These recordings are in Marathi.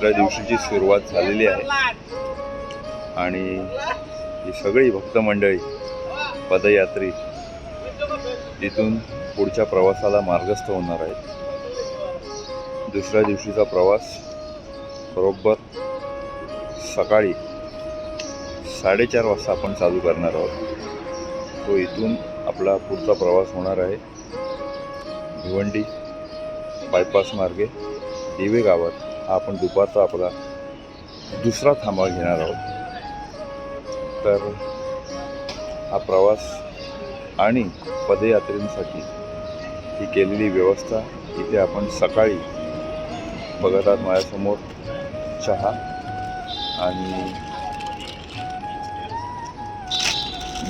दुसऱ्या दिवशीची सुरुवात झालेली आहे. आणि ही सगळी भक्तमंडळी पदयात्री इथून पुढच्या प्रवासाला मार्गस्थ होणार आहेत. दुसऱ्या दिवशीचा प्रवास बरोबर सकाळी साडेचार वाजता आपण चालू करणार आहोत. तो इथून आपला पुढचा प्रवास होणार आहे. भिवंडी बायपास मार्गे दिवे गावात. हा आपण दुपारचा आपला दुसरा थांबा घेणार आहोत. तर हा प्रवास आणि पदयात्रेसाठी ही केलेली व्यवस्था इथे आपण सकाळी बघत आहात माझ्यासमोर चहा आणि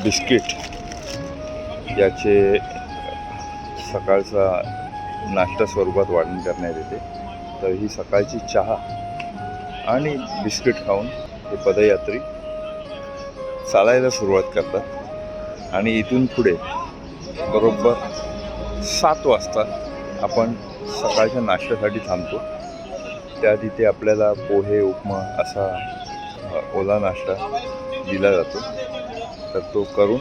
बिस्किट याचे सकाळचा नाश्ता स्वरूपात वाढण करण्यात येते. तर ही सकाळची चहा आणि बिस्किट खाऊन हे पदयात्री चालायला सुरुवात करतात. आणि इथून पुढे बरोबर सात वाजता आपण सकाळच्या नाश्त्यासाठी थांबतो. त्या तिथे आपल्याला पोहे उपमा असा ओला नाश्ता दिला जातो. तर तो करून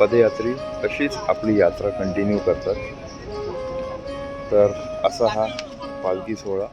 पदयात्री तशीच आपली यात्रा कंटिन्यू करतात. तर असा हा पालखी सोहळा.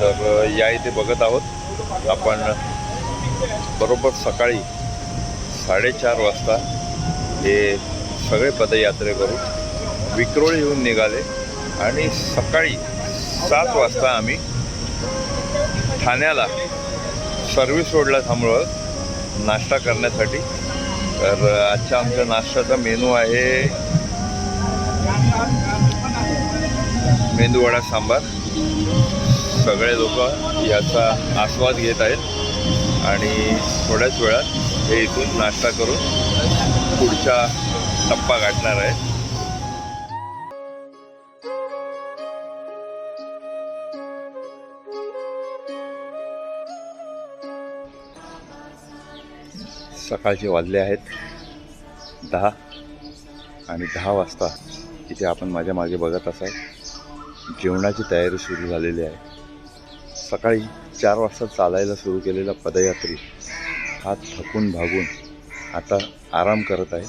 तर या इथे बघत आहोत. आपण बरोबर सकाळी साडेचार वाजता हे सगळे पदयात्रे करून येऊन निघाले आणि सकाळी सात वाजता आम्ही ठाण्याला सर्व्हिस रोडला थांबलो नाश्ता करण्यासाठी. तर आजच्या आमच्या नाश्त्याचा मेनू आहे मेंदूवडा सांबार. सगळे लोक याचा आस्वाद घेत आहेत. आणि थोड्याच वेळात हे इथून नाश्ता करून पुढचा टप्पा गाठणार आहे. सकाळचे वाजले आहेत दहा आणि दहा वाजता इथे आपण माझ्या मागे बघत असाल. जेवणाची तयारी सुरू झालेली आहे. सकाळी चार वाजता चालायला सुरू केलेला पदयात्री हा थकून भागून आता आराम करत आहे.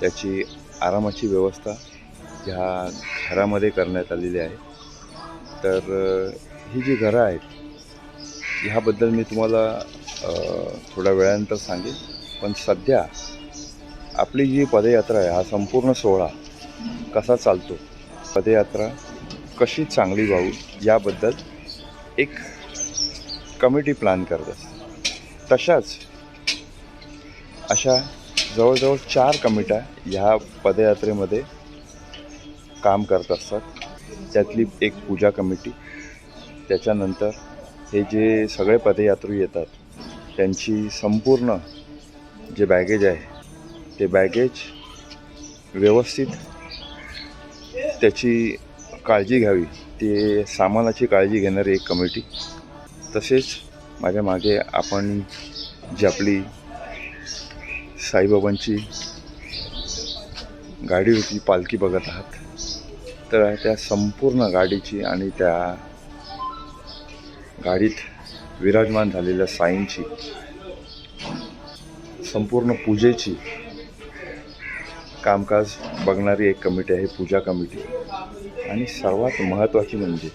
त्याची आरामाची व्यवस्था ह्या घरामध्ये करण्यात आलेली आहे. तर ही जी घरं आहेत ह्याबद्दल मी तुम्हाला थोड्या वेळानंतर सांगेन. पण सध्या आपली जी पदयात्रा आहे हा संपूर्ण सोहळा कसा चालतो? पदयात्रा कशी चांगली व्हावी याबद्दल एक कमिटी प्लॅन करतात तशाच अशा जवळजवळ चार कमिट्या ह्या पदयात्रेमध्ये काम करत असतात. त्यातली एक पूजा कमिटी त्याच्यानंतर हे जे सगळे पदयात्री येतात त्यांची संपूर्ण जे बॅगेज आहे ते बॅगेज व्यवस्थित त्याची काळजी घ्यावी. ते सामानाची काळजी घेणारी एक कमिटी तसेच माझ्या मागे आपण जी आपली साईबाबांची गाडी होती पालखी बघत आहात. तर त्या संपूर्ण गाडीची आणि त्या गाडीत विराजमान झालेल्या साईंची संपूर्ण पूजेची कामकाज बघणारी एक कमिटी आहे पूजा कमिटी. आणि सर्वात महत्त्वाची म्हणजे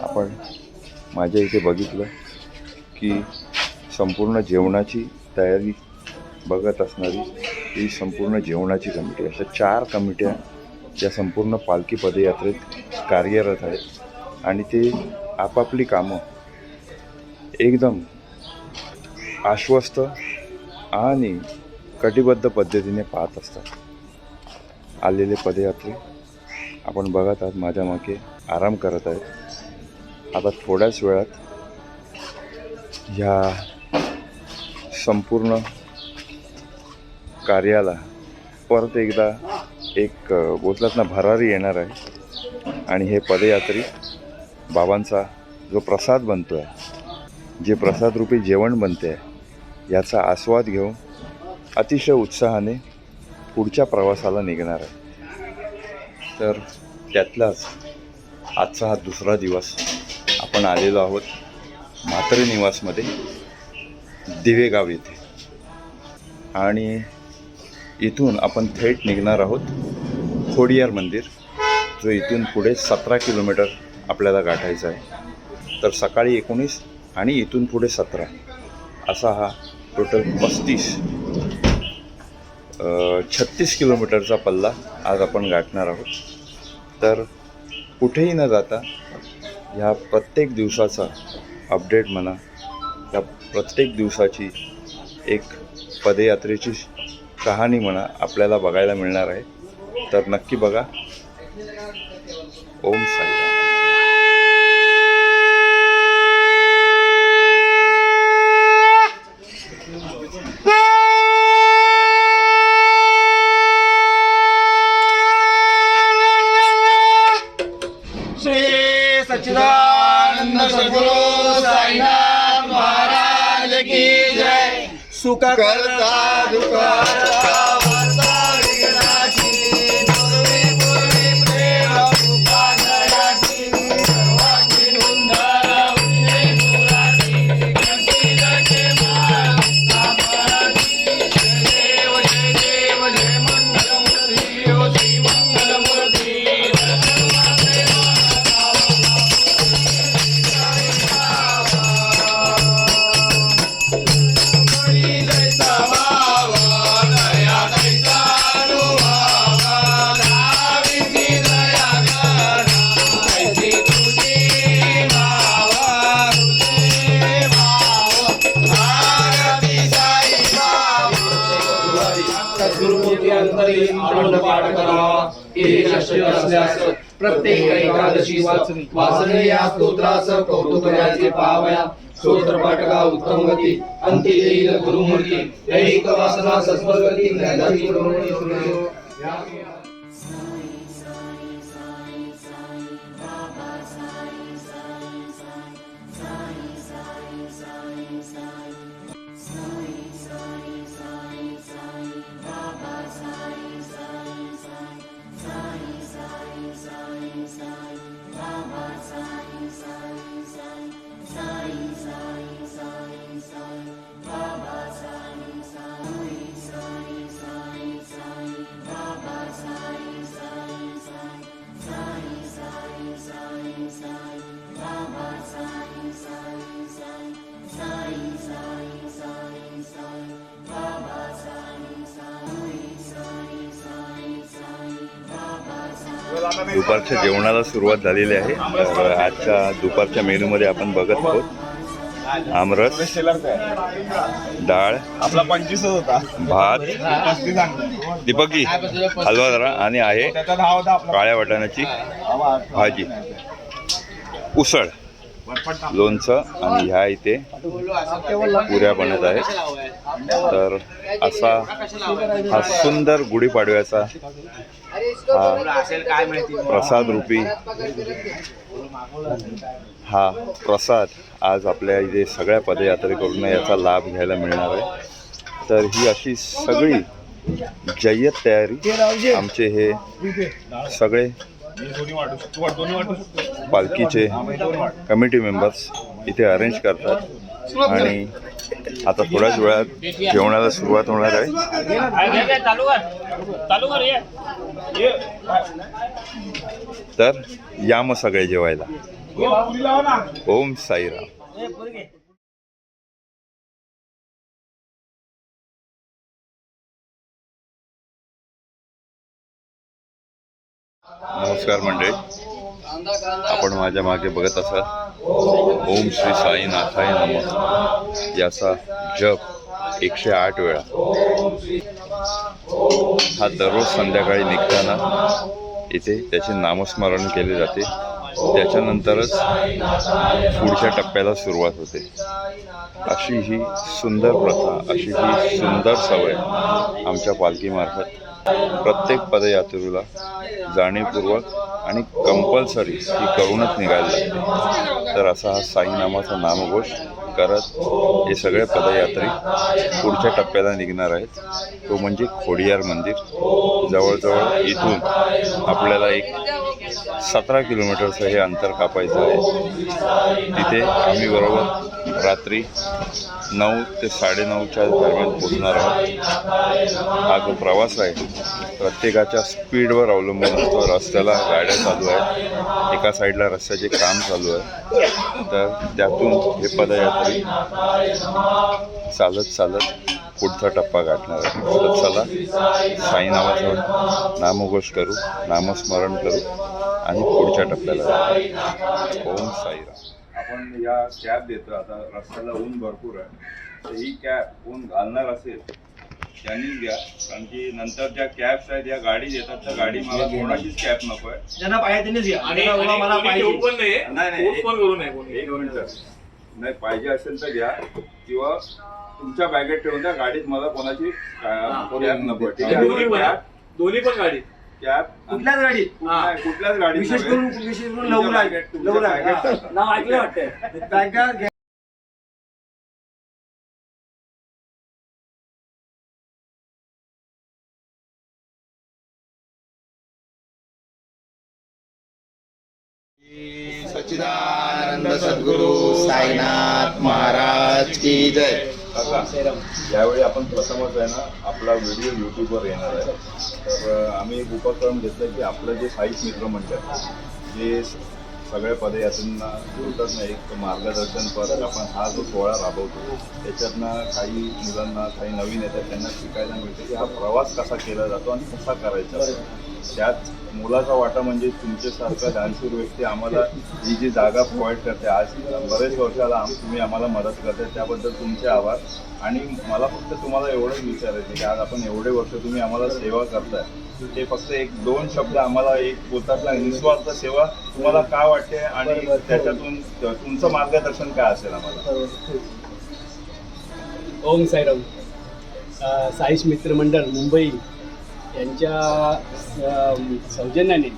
आपण माझ्या इथे बघितलं की संपूर्ण जेवणाची तयारी बघत असणारी ही संपूर्ण जेवणाची कमिटी. अशा चार कमिट्या या संपूर्ण पालखी पदयात्रेत कार्यरत आहेत. आणि ते आपापली कामं एकदम आश्वस्त आणि कटिबद्ध पद्धतीने पाहत असतात. आलेले पदयात्री आपण बघत आहात माझ्या मागे आराम करत आहेत. आता थोड्याच वेळात ह्या संपूर्ण कार्याला परत एकदा एक अ, बोलतात ना भरारी येणार आहे. आणि हे पदयात्री बाबांचा जो प्रसाद बनतो आहे जे प्रसादरूपी जेवण बनते आहे याचा आस्वाद घेऊन अतिशय उत्साहाने पुढच्या प्रवासाला निघणार आहे. तर त्यातलाच आजचा हा दुसरा दिवस आपण आलेलो आहोत म्हात्रे निवासमध्ये दिवेगाव येथे. आणि इथून आपण थेट निघणार आहोत खोडियार मंदिर जो इथून पुढे सतरा किलोमीटर आपल्याला गाठायचा आहे. तर सकाळी एकोणीस आणि इथून पुढे सतरा असा हा टोटल पस्तीस छत्तीस किलोमीटरचा पल्ला आज आपण गाठणार आहोत. तर कुठेही न जाता ह्या प्रत्येक दिवसाचा अपडेट म्हणा या प्रत्येक दिवसाची एक पदयात्रेची कहाणी म्हणा आपल्याला बघायला मिळणार आहे. तर नक्की बघा. ओम साई सुख करता दुःख अखंड पाठ करावा हे शक्य असल्यास प्रत्येक एकादशी वाचने या स्तोत्रास कौतुक करायचे पावया. स्तोत्र पाठका उत्तम गती अंती येईल गुरुमूर्ती ऐक वासना सस्वगती ज्ञानाची दुपारच्या जेवणाला सुरुवात झालेली आहे. तर आजच्या दुपारच्या मेनूमध्ये आपण बघत आहोत. आमरस डाळ आपला पंचवीसच होता. भात पस्तीस आणला दीपकी हलवा जरा आणि आहे काळ्या वाटाण्याची भाजी. उसळ लोणचं आणि ह्या इथे पुऱ्या बनत आहेत. तर असा हा सुंदर गुढीपाडव्याचा हा। प्रसाद रूपी। हा प्रसाद आज आपल्या इथे सगळ्या पदयात्रेकरून याचा लाभ घ्यायला मिळणार आहे. तर ही अशी सगळी जय्यत तयारी आमचे हे सगळे दोन्ही वाटू शकतो दोन्ही वाटू शकतो पालखीचे कमिटी मेंबर्स इथे अरेंज करतात. आणि आता थोड्याच वेळात जेवणाला सुरुवात होणार आहे. तर या मग सगळे जेवायला. ओम साईराम. नमस्कार मंडळी. आपण माझ्या मागे बघत असाल. ओम श्री साईनाथाय नम. याचा जप एकशे आठ वेळा. हा दररोज संध्याकाळी निघताना इथे त्याचे नामस्मरण केले जाते. त्याच्यानंतरच पुढच्या टप्प्याला सुरुवात होते. अशी ही सुंदर प्रथा अशी ही सुंदर सवय आमच्या पालखीमार्फत प्रत्येक पदयात्रेला जाणीवपूर्वक आणि कंपल्सरी ही करूनच निघायला लागते तर असा हा साईनामाचा नामघोष करत हे सगळे पदयात्री पुढच्या टप्प्याला निघणार आहेत. तो म्हणजे खोडियार मंदिर. जवळजवळ इथून आपल्याला एक सतरा किलोमीटरचं हे अंतर कापायचं आहे. तिथे आम्ही बरोबर रात्री नऊ ते साडेनऊच्या दरम्यान पोचणार आहोत. हा जो प्रवास आहे प्रत्येकाच्या स्पीडवर अवलंबून असतो. रस्त्याला गाड्या चालू आहेत. एका साईडला रस्त्याचे काम चालू आहे. तर त्यातून हे पदयात्री चालत चालत पुढचा टप्पा गाठणार आहे. तर चला साई नावाचं नामघोष करू नामस्मरण करू आणि पुढच्या टप्प्याला. ओम साईराम आपण या कॅब देतो. आता रस्त्याला ऊन भरपूर आहे. तर ही कॅब कोण घालणार असेल त्यांनीच घ्या. कारण की नंतर ज्या कॅब्स आहेत या गाडी देतात त्या गाडी मला कोणाचीच कॅब नको आहे. ज्यांना पाहिजे त्यांनीच घ्या. आणि ज्यांना बाबा मला कोणी घेऊन पाहिजे. पण नाही नाही, नाही. फोर्स पण करू नये कोणी. एक मिनिट. नाही पाहिजे असेल तर घ्या. किंवा तुमच्या बॅगेत ठेवून द्या गाडीत मला कोणाची कॅब नको ठीक दोन्ही पण कॅब दोन्ही पण गाडी. कॅब कुठल्याच गाडीत कुठल्या- कुठल्याच गाडीत विशेष नव्हे. करून विशेष करून तुमच्या लवला बॅगेत- तुमच्या लवला बॅगेत- नाव ऐकलं वाटतं बॅगा घ्या. सच्चिदानंद सद्गुरु साईनाथ महाराज की जय. काका, यावेळी आपण प्रथमच आहे ना आपला व्हिडिओ युट्यूबवर येणार आहे. तर आम्ही एक उपक्रम घेतला की आपलं जे साईश मित्र मंडळ जे सगळ्या पदयात्रींना बोलतात एक मार्गदर्शन परत आपण हा जो सोहळा राबवतो त्याच्यातनं काही मुलांना काही नवीन येतात त्यांना शिकायला मिळते की हा प्रवास कसा केला जातो आणि कसा करायचा. त्यात मुलाचा वाटा म्हणजे तुमच्यासारखा दानशूर व्यक्ती आम्हाला ही जी जागा प्रोव्हाइड करते आज बरेच वर्षाला आम तुम्ही आम्हाला मदत करते त्याबद्दल तुमचे आभार. आणि मला फक्त तुम्हाला एवढंच विचारायचं की आज आपण एवढे वर्ष तुम्ही आम्हाला सेवा करताय. ते फक्त एक दोन शब्द आम्हाला एक बोलतात ना निस्वार्थ सेवा तुम्हाला काय वाटते आणि त्याच्यातून तुमचं मार्गदर्शन काय असेल आम्हाला? ओम साईराम. साईश मित्र मंडळ मुंबई. यांच्या सौजन्याने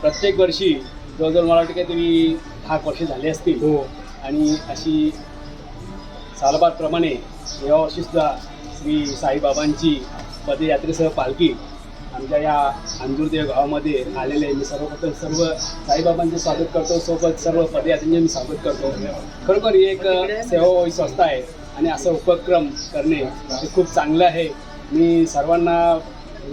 प्रत्येक वर्षी जवळजवळ मला वाटतं काहीतरी दहा वर्ष झाले असतील. हो. आणि अशी सालबादप्रमाणे या वर्षी सुद्धा श्री साईबाबांची पदयात्रेसह पालखी आमच्या या अंजूरदेव गावामध्ये आलेले आहे. मी सर्वप्रथम सर्व साईबाबांचे स्वागत करतो. सोबत सर्व पदयात्रेचे मी स्वागत करतो. खरोखर ही एक सेवाभावी संस्था आहे आणि असं उपक्रम करणे हे खूप चांगलं आहे. मी सर्वांना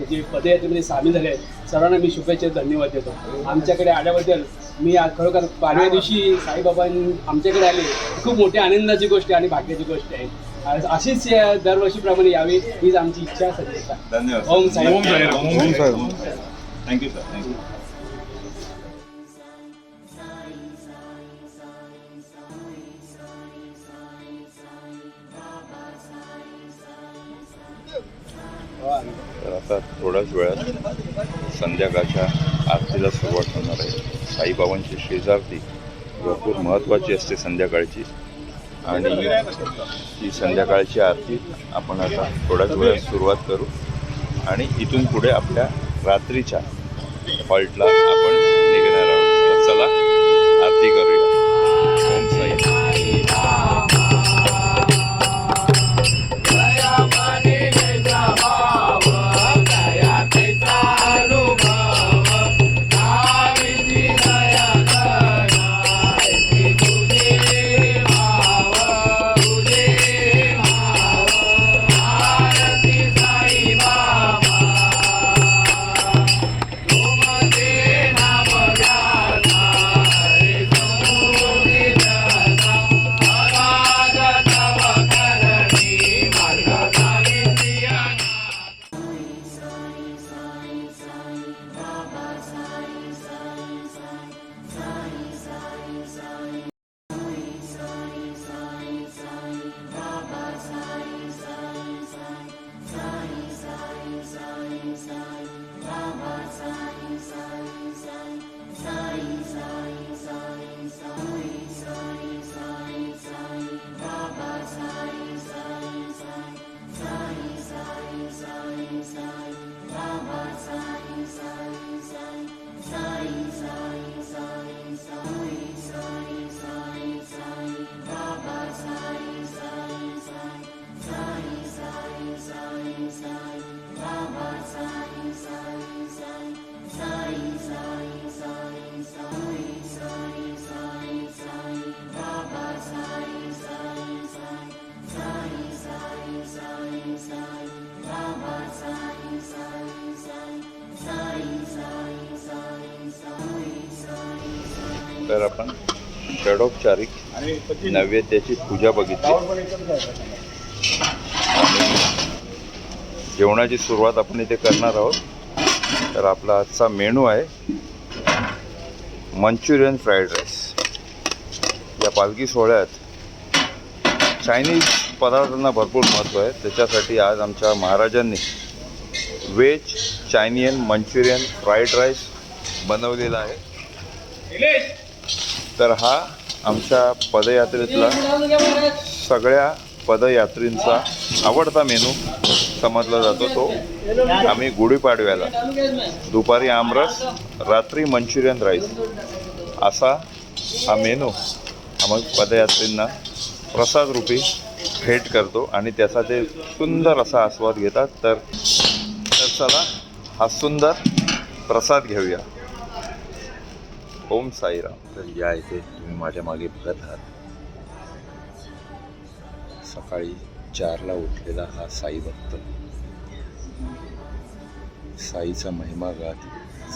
जे पदयात्रेमध्ये सामील झाले सर्वांना मी शुभेच्छा धन्यवाद देतो. आमच्याकडे आल्याबद्दल मी आज खरोखर पाचव्या दिवशी साईबाबां आमच्याकडे आले. खूप मोठ्या आनंदाची गोष्ट आहे आणि भाग्याची गोष्ट आहे. अशीच दरवर्षीप्रमाणे यावी हीच आमची इच्छा धन्यवाद. Om Sairam thank you sir thank you तर आता थोड्याच वेळात संध्याकाळच्या आरतीला सुरुवात होणार आहे. साईबाबांची शेजारती भरपूर महत्त्वाची असते संध्याकाळची. आणि ती संध्याकाळची आरती आपण आता थोड्याच वेळात सुरुवात करू. आणि इथून पुढे आपल्या रात्रीच्या हॉल्टला आपण षडोपचारिक नैवेद्याची पूजा बघितली. जेवणाची सुरुवात आपण इथे करणार आहोत. तर आपला आजचा मेनू आहे मंचुरियन फ्राईड राईस. या पालखी सोहळ्यात चायनीज पदार्थांना भरपूर महत्त्व आहे. त्याच्यासाठी आज आमच्या महाराजांनी veg Chinese Manchurian fried rice बनवलेला आहे. तर हा आमच्या पदयात्रेतला सगळ्या पदयात्रींचा आवडता मेनू समजला जातो तो आम्ही गुढीपाडव्याला. दुपारी आमरस रात्री मंचुरियन राईस. असा हा मेनू आम्ही पदयात्रींना प्रसाद रूपी भेट करतो आणि त्याचा ते सुंदर असा आस्वाद घेतात. तर तर चला हा सुंदर प्रसाद घेऊया. ओम साईराम. तर या इथे तुम्ही माझ्या मागे बघत आहात. सकाळी चारला उठलेला हा साई भक्त. साईचा महिमा गात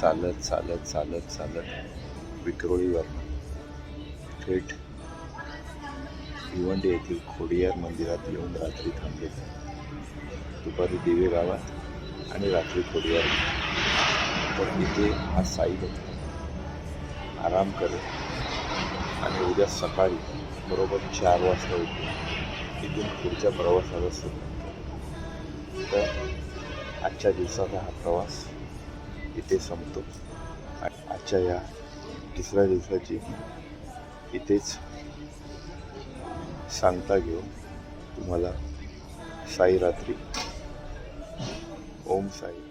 चालत चालत चालत चालत विक्रोळीवर थेट भिवंडी येथील खोडियार मंदिरात येऊन रात्री थांबले. दुपारी दिवे गावात आणि रात्री खोडियार. तर इथे हा साई भक्त. आराम करत आणि उद्या सकाळी बरोबर चार वाजता उठून इथून पुढच्या प्रवासाला सुरू तर आजच्या दिवसाचा हा प्रवास इथे संपतो. आणि आजच्या या तिसऱ्या दिवसाची इथेच सांगता घेऊन तुम्हाला साई रात्री. ओम साई.